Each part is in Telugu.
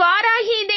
இவ்வாறாகி இதை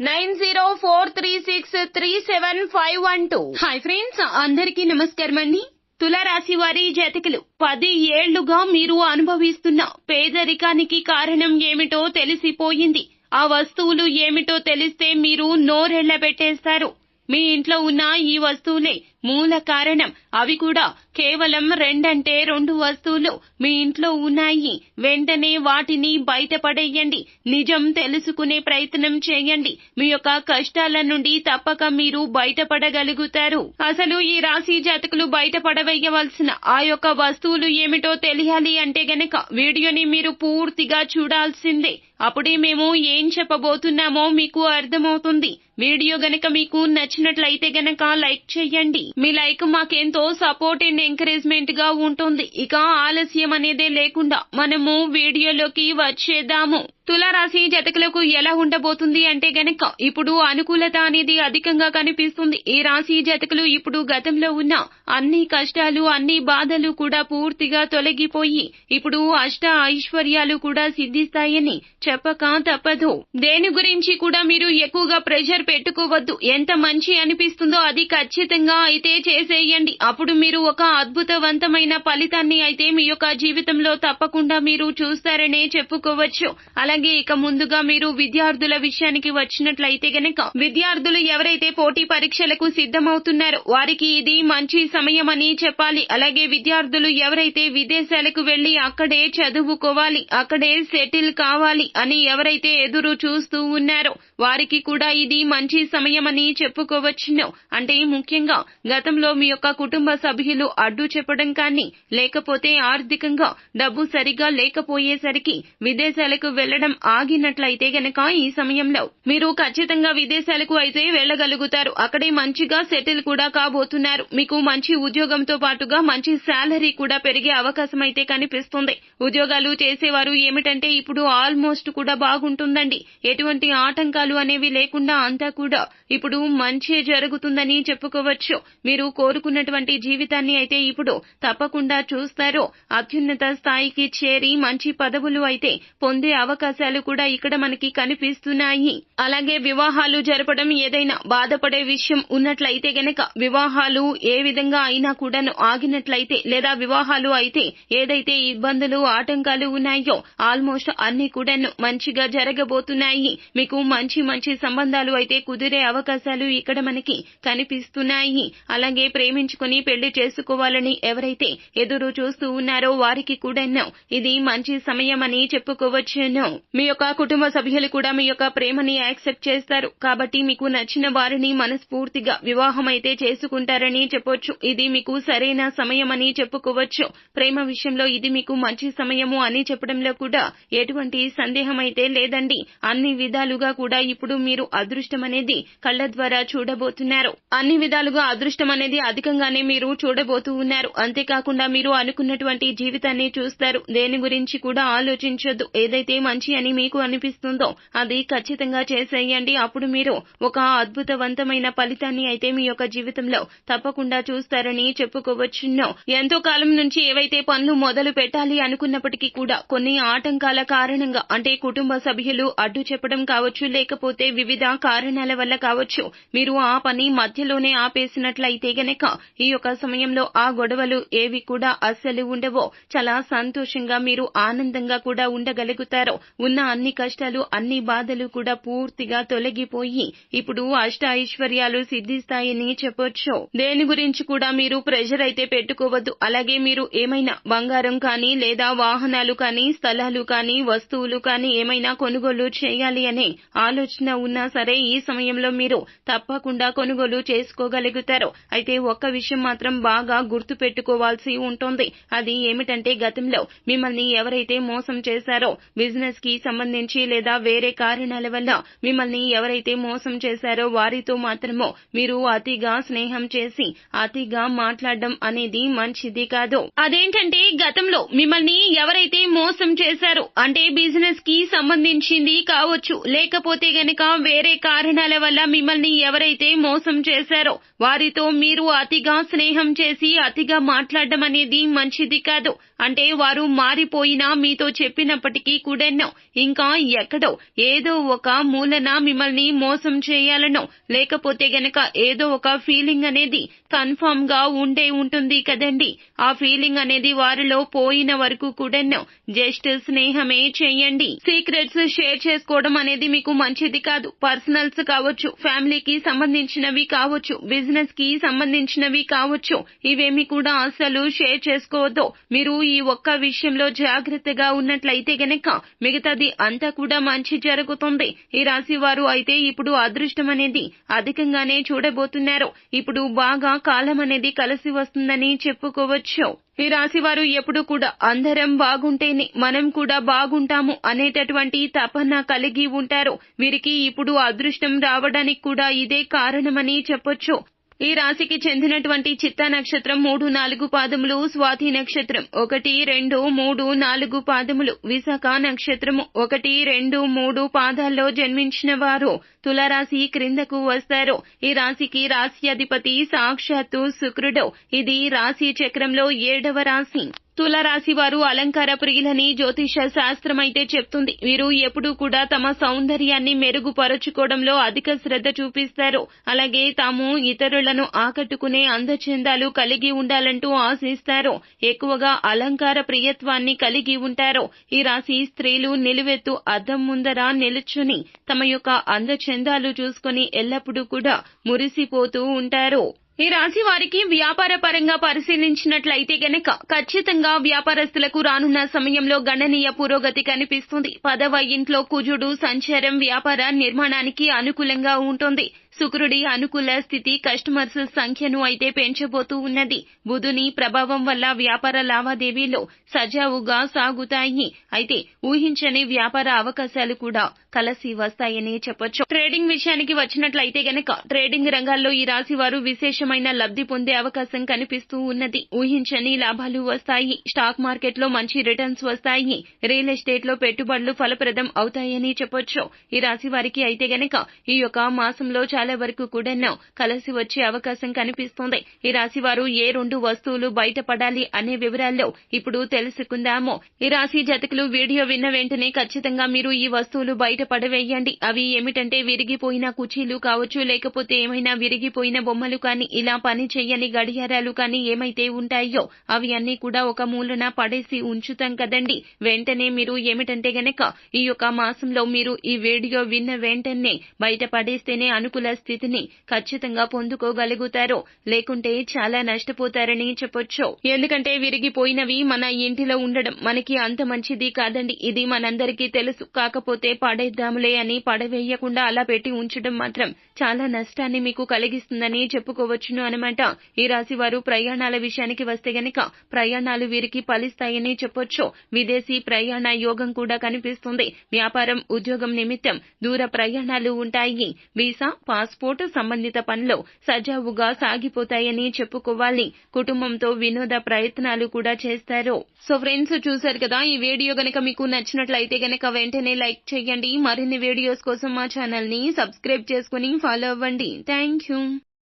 nine zero four three six three seven five one two. Hi friends అందరికీ నమస్కారం అండి తులరాశి వారి జాతికలు పది ఏళ్ళుగా మీరు అనుభవిస్తున్న పేదరికానికి కారణం ఏమిటో తెలిసిపోయింది. ఆ వస్తువులు ఏమిటో తెలిస్తే మీరు నోరెళ్ళ పెట్టేస్తారు మీ ఇంట్లో ఉన్న ఈ వస్తువులే మూల కారణం. అవి కూడా కేవలం రెండంటే రెండు వస్తువులు మీ ఇంట్లో ఉన్నాయి. వెంటనే వాటిని బయటపడేయండి. నిజం తెలుసుకునే ప్రయత్నం చేయండి. మీ యొక్క కష్టాల నుండి తప్పక మీరు బయటపడగలుగుతారు. అసలు ఈ రాశి జాతకులు బయటపడవేయవలసిన ఆ యొక్క వస్తువులు ఏమిటో తెలియాలి అంటే గనక వీడియోని మీరు పూర్తిగా చూడాల్సిందే. అప్పుడే మేము ఏం చెప్పబోతున్నామో మీకు అర్థమవుతుంది. వీడియో గనక మీకు నచ్చినట్లయితే గనక లైక్ చేయండి. మీ లైక్ మాకెంతో సపోర్ట్ అండ్ ఎంకరేజ్మెంట్గా ఉంటుంది. ఇక ఆలస్యం అనేదే లేకుండా మనము వీడియోలోకి వచ్చేద్దాము. తులారాశి జతకులకు ఎలా ఉండబోతుంది అంటే గనక ఇప్పుడు అనుకూలత అనేది అధికంగా కనిపిస్తుంది. ఈ రాశి జతకులు ఇప్పుడు గతంలో ఉన్న అన్ని కష్టాలు అన్ని బాధలు కూడా పూర్తిగా తొలగిపోయి ఇప్పుడు అష్ట ఐశ్వర్యాలు కూడా సిద్ధిస్తాయని చెప్పక తప్పదు. దేని గురించి కూడా మీరు ఎక్కువగా ప్రెషర్ పెట్టుకోవద్దు. ఎంత మంచి అనిపిస్తుందో అది ఖచ్చితంగా అయితే చేసేయండి. అప్పుడు మీరు ఒక అద్భుతవంతమైన ఫలితాన్ని అయితే మీ యొక్క జీవితంలో తప్పకుండా మీరు చూస్తారనే చెప్పుకోవచ్చు. అలాగే ఇక ముందుగా మీరు విద్యార్థుల విషయానికి వచ్చినట్లయితే గనక విద్యార్థులు ఎవరైతే పోటీ పరీక్షలకు సిద్ధమవుతున్నారో వారికి ఇది మంచి సమయం అని చెప్పాలి. అలాగే విద్యార్థులు ఎవరైతే విదేశాలకు వెళ్ళి అక్కడే చదువుకోవాలి అక్కడే సెటిల్ కావాలి అని ఎవరైతే ఎదురు చూస్తూ ఉన్నారో వారికి కూడా ఇది మంచి సమయం అని చెప్పుకోవచ్చును. అంటే ముఖ్యంగా గతంలో మీ యొక్క కుటుంబ సభ్యులు అడ్డు చెప్పడం కానీ లేకపోతే ఆర్థికంగా డబ్బు సరిగా లేకపోయేసరికి విదేశాలకు వెళ్ళడం ఆగినట్లయితే గనక ఈ సమయంలో మీరు ఖచ్చితంగా విదేశాలకు అయితే వెళ్ళగలుగుతారు అక్కడే మంచిగా సెటిల్ కూడా కాబోతున్నారు. మీకు మంచి ఉద్యోగంతో పాటుగా మంచి శాలరీ కూడా పెరిగే అవకాశం అయితే కనిపిస్తుంది. ఉద్యోగాలు చేసేవారు ఏమిటంటే ఇప్పుడు ఆల్మోస్ట్ కూడా బాగుంటుందండి. ఎటువంటి ఆటంకాలు అనేవి లేకుండా అంతా కూడా ఇప్పుడు మంచి జరుగుతుందని చెప్పుకోవచ్చు. మీరు కోరుకున్నటువంటి జీవితాన్ని అయితే ఇప్పుడు తప్పకుండా చూస్తారు. అత్యున్నత స్థాయికి చేరి మంచి పదవులు అయితే పొందే అవకాశం అవకాశాలు కూడా ఇక్కడ మనకి కనిపిస్తున్నాయి. అలాగే వివాహాలు జరపడం ఏదైనా బాధపడే విషయం ఉన్నట్లయితే గనక వివాహాలు ఏ విధంగా అయినా కూడాను ఆగినట్లయితే లేదా వివాహాలు అయితే ఏదైతే ఇబ్బందులు ఆటంకాలు ఉన్నాయో ఆల్మోస్ట్ అన్ని కూడాను మంచిగా జరగబోతున్నాయి. మీకు మంచి మంచి సంబంధాలు అయితే కుదిరే అవకాశాలు ఇక్కడ మనకి కనిపిస్తున్నాయి. అలాగే ప్రేమించుకుని పెళ్ళి చేసుకోవాలని ఎవరైతే ఎదురు చూస్తూ ఉన్నారో వారికి కూడాను ఇది మంచి సమయం అని చెప్పుకోవచ్చును. మీ యొక్క కుటుంబ సభ్యులు కూడా మీ యొక్క ప్రేమని యాక్సెప్ట్ చేస్తారు. కాబట్టి మీకు నచ్చిన వారిని మనస్ఫూర్తిగా వివాహం అయితే చేసుకుంటారని చెప్పొచ్చు. ఇది మీకు సరైన సమయం అని చెప్పుకోవచ్చు. ప్రేమ విషయంలో ఇది మీకు మంచి సమయము అని చెప్పడంలో కూడా ఎటువంటి సందేహం అయితే లేదండి. అన్ని విధాలుగా కూడా ఇప్పుడు మీరు అదృష్టం అనేది కళ్ళ ద్వారా చూడబోతున్నారు. అన్ని విధాలుగా అదృష్టం అనేది అధికంగానే మీరు చూడబోతూ ఉన్నారు. అంతేకాకుండా మీరు అనుకున్నటువంటి జీవితాన్ని చూస్తారు. దేని గురించి కూడా ఆలోచించొద్దు. ఏదైతే మంచి అని మీకు అనిపిస్తుందో అది ఖచ్చితంగా చేసేయండి. అప్పుడు మీరు ఒక అద్భుతవంతమైన ఫలితాన్ని అయితే మీ యొక్క జీవితంలో తప్పకుండా చూస్తారని చెప్పుకోవచ్చును. ఎంతో కాలం నుంచి ఏవైతే పనులు మొదలు పెట్టాలి అనుకున్నప్పటికీ కూడా కొన్ని ఆటంకాల కారణంగా అంటే కుటుంబ సభ్యులు అడ్డు చెప్పడం కావచ్చు లేకపోతే వివిధ కారణాల వల్ల కావచ్చు మీరు ఆ పని మధ్యలోనే ఆపేసినట్లయితే గనక ఈ యొక్క సమయంలో ఆ గొడవలు ఏవి కూడా అస్సలు ఉండవో చాలా సంతోషంగా మీరు ఆనందంగా కూడా ఉండగలుగుతారు ఉన్న అన్ని కష్టాలు అన్ని బాధలు కూడా పూర్తిగా తొలగిపోయి ఇప్పుడు అష్ట ఐశ్వర్యాలు సిద్ధిస్తాయని చెప్పొచ్చు. దేని గురించి కూడా మీరు ప్రెషర్ అయితే పెట్టుకోవద్దు. అలాగే మీరు ఏమైనా బంగారం కానీ లేదా వాహనాలు కానీ స్థలాలు కానీ వస్తువులు కానీ ఏమైనా కొనుగోలు చేయాలి అనే ఆలోచన ఉన్నా సరే ఈ సమయంలో మీరు తప్పకుండా కొనుగోలు చేసుకోగలుగుతారు. అయితే ఒక్క విషయం మాత్రం బాగా గుర్తు పెట్టుకోవాల్సి ఉంటుంది. అది ఏమిటంటే గతంలో మిమ్మల్ని ఎవరైతే మోసం చేశారో బిజినెస్కి కి సంబంధించి లేదా వేరే కారణాల వల్ల మిమ్మల్ని ఎవరైతే మోసం చేశారో వారితో మాత్రమో మీరు అతిగా స్నేహం చేసి అతిగా మాట్లాడడం అనేది మంచిది కాదు. అదేంటంటే గతంలో మిమ్మల్ని ఎవరైతే మోసం చేశారో అంటే బిజినెస్కి సంబంధించింది కావచ్చు లేకపోతే గనక వేరే కారణాల వల్ల మిమ్మల్ని ఎవరైతే మోసం చేశారో వారితో మీరు అతిగా స్నేహం చేసి అతిగా మాట్లాడడం అనేది మంచిది కాదు. అంటే వారు మారిపోయినా మీతో చెప్పినప్పటికీ కూడానో ఇంకా ఎక్కడో ఏదో ఒక మూలన మిమ్మల్ని మోసం చేయాలనో లేకపోతే గనక ఏదో ఒక ఫీలింగ్ అనేది కన్ఫర్మ్గా ఉండే ఉంటుంది కదండి. ఆ ఫీలింగ్ అనేది వారిలో పోయిన వరకు కూడానో జస్ట్ స్నేహమే చేయండి. సీక్రెట్స్ షేర్ చేసుకోవడం అనేది మీకు మంచిది కాదు. పర్సనల్స్ కావచ్చు ఫ్యామిలీకి సంబంధించినవి కావచ్చు బిజినెస్కి సంబంధించినవి కావచ్చు ఇవేమి కూడా అసలు షేర్ చేసుకోవద్దు. మీరు ఈ ఒక్క విషయంలో జాగ్రత్తగా ఉన్నట్లయితే గనక మిగతా మిగతాది అంతా కూడా మంచి జరుగుతుంది. ఈ రాశి వారు అయితే ఇప్పుడు అదృష్టం అనేది అధికంగానే చూడబోతున్నారు. ఇప్పుడు బాగా కాలం అనేది కలిసి వస్తుందని చెప్పుకోవచ్చు. ఈ రాశి వారు ఎప్పుడు కూడా అందరం బాగుంటేనే మనం కూడా బాగుంటాము అనేటటువంటి తపన కలిగి ఉంటారు. వీరికి ఇప్పుడు అదృష్టం రావడానికి కూడా ఇదే కారణమని చెప్పొచ్చు. ఈ రాశికి చెందినటువంటి చిత్తా నక్షత్రం మూడు నాలుగు పాదములు స్వాతి నక్షత్రం ఒకటి రెండు మూడు నాలుగు పాదములు. విశాఖ నక్షత్రము ఒకటి రెండు మూడు పాదాల్లో జన్మించిన వారు తులారాశి క్రిందకు వస్తారు. ఈ రాశికి రాశి అధిపతి సాక్షాత్తు శుక్రుడు. ఇది రాశి చక్రంలో ఏడవ రాశి. తులరాశి వారు అలంకార ప్రియులని జ్యోతిష శాస్త్రం అయితే చెప్తుంది. వీరు ఎప్పుడూ కూడా తమ సౌందర్యాన్ని మెరుగుపరచుకోవడంలో అధిక శ్రద్ధ చూపిస్తారు. అలాగే తాము ఇతరులను ఆకట్టుకునే అందచందాలు కలిగి ఉండాలంటూ ఆశిస్తారు. ఎక్కువగా అలంకార ప్రియత్వాన్ని కలిగి ఉంటారు. ఈ రాశి స్త్రీలు నిలువెత్తు అద్దం ముందర నిలుచుని తమ యొక్క అందచందాలు చూసుకుని ఎల్లప్పుడూ కూడా మురిసిపోతూ ఉంటారు. ఈ రాశి వారికి వ్యాపార పరంగా పరిశీలించినట్లయితే గనక ఖచ్చితంగా వ్యాపారస్తులకు రానున్న సమయంలో గణనీయ పురోగతి కనిపిస్తుంది. పదవ ఇంట్లో కుజుడు సంచారం వ్యాపార నిర్మాణానికి అనుకూలంగా ఉంటుంది. శుక్రుడి అనుకూల స్థితి కస్టమర్స్ సంఖ్యను అయితే పెంచబోతూ ఉన్నది. బుధుని ప్రభావం వల్ల వ్యాపార లావాదేవీలు సజావుగా సాగుతాయి. అయితే ఊహించని వ్యాపార అవకాశాలు కూడా కలసి వస్తాయని చెప్పొచ్చు. ట్రేడింగ్ విషయానికి వచ్చినట్లయితే గనక ట్రేడింగ్ రంగాల్లో ఈ రాశి వారు విశేషమైన లబ్ధి పొందే అవకాశం కనిపిస్తూ ఉన్నది. ఊహించని లాభాలు వస్తాయి. స్టాక్ మార్కెట్లో మంచి రిటర్న్స్ వస్తాయి. రియల్ ఎస్టేట్లో పెట్టుబడులు ఫలప్రదం అవుతాయని చెప్పొచ్చు. ఈ రాశి వారికి అయితే గనక ఈ యొక్క మాసంలో చాలా వరకు కూడా కలిసి వచ్చే అవకాశం కనిపిస్తోంది. ఈ రాశి వారు ఏ రెండు వస్తువులు బయటపడాలి అనే వివరాల్లో ఇప్పుడు తెలుసుకుందాము. ఈ రాశి జతకులు వీడియో విన్న వెంటనే ఖచ్చితంగా మీరు ఈ వస్తువులు బయట పడవేయండి అవి ఏమిటంటే విరిగిపోయిన కుచీలు కావచ్చు లేకపోతే ఏమైనా విరిగిపోయిన బొమ్మలు కానీ ఇలా పని చేయని గడియారాలు కానీ ఏమైతే ఉంటాయో అవి అన్ని కూడా ఒక మూలన పడేసి ఉంచుతాం కదండి. వెంటనే మీరు ఏమిటంటే గనక ఈ యొక్క మాసంలో మీరు ఈ వీడియో విన్న వెంటనే బయట పడేస్తేనే అనుకూల స్థితిని ఖచ్చితంగా పొందుకోగలుగుతారు. లేకుంటే చాలా నష్టపోతారని చెప్పొచ్చు. ఎందుకంటే విరిగిపోయినవి మన ఇంటిలో ఉండడం మనకి అంత మంచిది కాదండి. ఇది మనందరికీ తెలుసు. కాకపోతే పడేద్దాములే అని పడవేయకుండా అలా పెట్టి ఉంచడం మాత్రం చాలా నష్టాన్ని మీకు కలిగిస్తుందని చెప్పుకోవచ్చును అనమాట ఈ రాశి వారు ప్రయాణాల విషయానికి వస్తే గనక ప్రయాణాలు వీరికి ఫలిస్తాయని చెప్పొచ్చు. విదేశీ ప్రయాణ యోగం కూడా కనిపిస్తుంది. వ్యాపారం ఉద్యోగం నిమిత్తం దూర ప్రయాణాలు ఉంటాయి. వీసా పాస్పోర్ట్ సంబంధిత పనులు సజావుగా సాగిపోతాయని చెప్పుకోవాలి. కుటుంబంతో వినోద ప్రయత్నాలు కూడా చేస్తారు. సో ఫ్రెండ్స్ చూశారు కదా ఈ వీడియో గనక మీకు నచ్చినట్లయితే గనక వెంటనే లైక్ చేయండి. మరిన్ని వీడియోస్ కోసం మా ఛానల్ని సబ్స్క్రైబ్ చేసుకుని ఫాలో అవ్వండి. Thank you.